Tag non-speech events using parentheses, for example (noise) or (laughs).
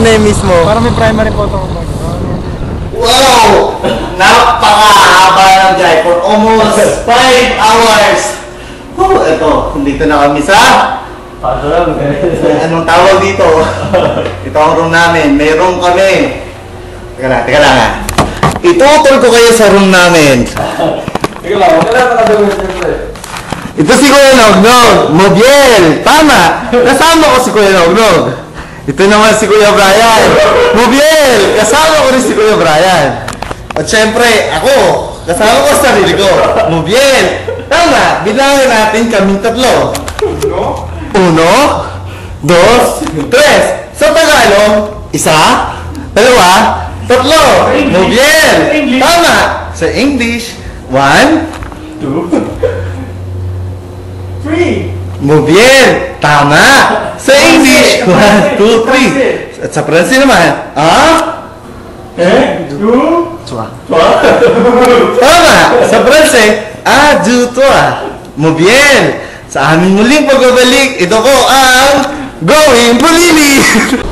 na-miss mo? Para may primary photo ko ba? Wow! Napakahaba ng drive for almost 5 hours. Oh, ito, dito na kami sa... Paano lang eh. Anong tawag dito? Ito ang room namin. May room kami. Teka lang, teka lang ha. Itutol ko kayo sa room namin. Ikaw lang, huwag ka lang nakagawin siyempre. Ito si Kuya Nognog. Mobiel. Tama. Kasama ko si Kuya Nognog. Ito naman si Kuya Brian. Mobiel. Kasama ko rin si Kuya Brian. At syempre, ako. Kasama ko sa sarili ko. Mobiel. Tama. Bilangin natin kaming tatlo. Uno. Dos. Tres. Sa Tagalog, isa. Dalawa. Tatlo. Mobiel. Tama. Sa English, one. Three! (laughs) Mobiel! (laughs) Tama! Sa English, 1, 2, 3. At sa Pransi naman, ah? Eh? Two? Twa. Twa? Tama! Sa Pransi, ah, du, twa. Mobiel! Sa aming muling pagbabalik, ito ko ang Going Bulili! (laughs)